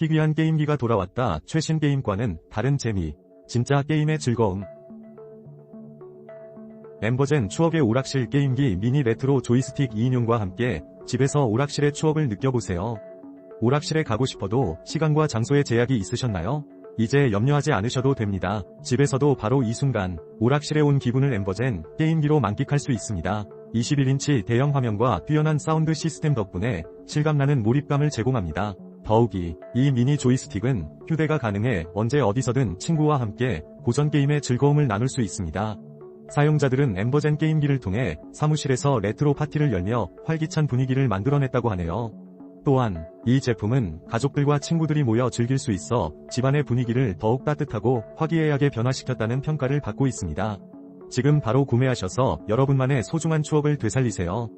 희귀한 게임기가 돌아왔다. 최신 게임과는 다른 재미. 진짜 게임의 즐거움. 엠버젠 추억의 오락실 게임기 미니 레트로 조이스틱 2인용과 함께 집에서 오락실의 추억을 느껴보세요. 오락실에 가고 싶어도 시간과 장소에 제약이 있으셨나요? 이제 염려하지 않으셔도 됩니다. 집에서도 바로 이 순간 오락실에 온 기분을 엠버젠 게임기로 만끽할 수 있습니다. 21인치 대형 화면과 뛰어난 사운드 시스템 덕분에 실감나는 몰입감을 제공합니다. 더욱이 이 미니 조이스틱은 휴대가 가능해 언제 어디서든 친구와 함께 고전 게임의 즐거움을 나눌 수 있습니다. 사용자들은 엠버젠 게임기를 통해 사무실에서 레트로 파티를 열며 활기찬 분위기를 만들어냈다고 하네요. 또한 이 제품은 가족들과 친구들이 모여 즐길 수 있어 집안의 분위기를 더욱 따뜻하고 화기애애하게 변화시켰다는 평가를 받고 있습니다. 지금 바로 구매하셔서 여러분만의 소중한 추억을 되살리세요.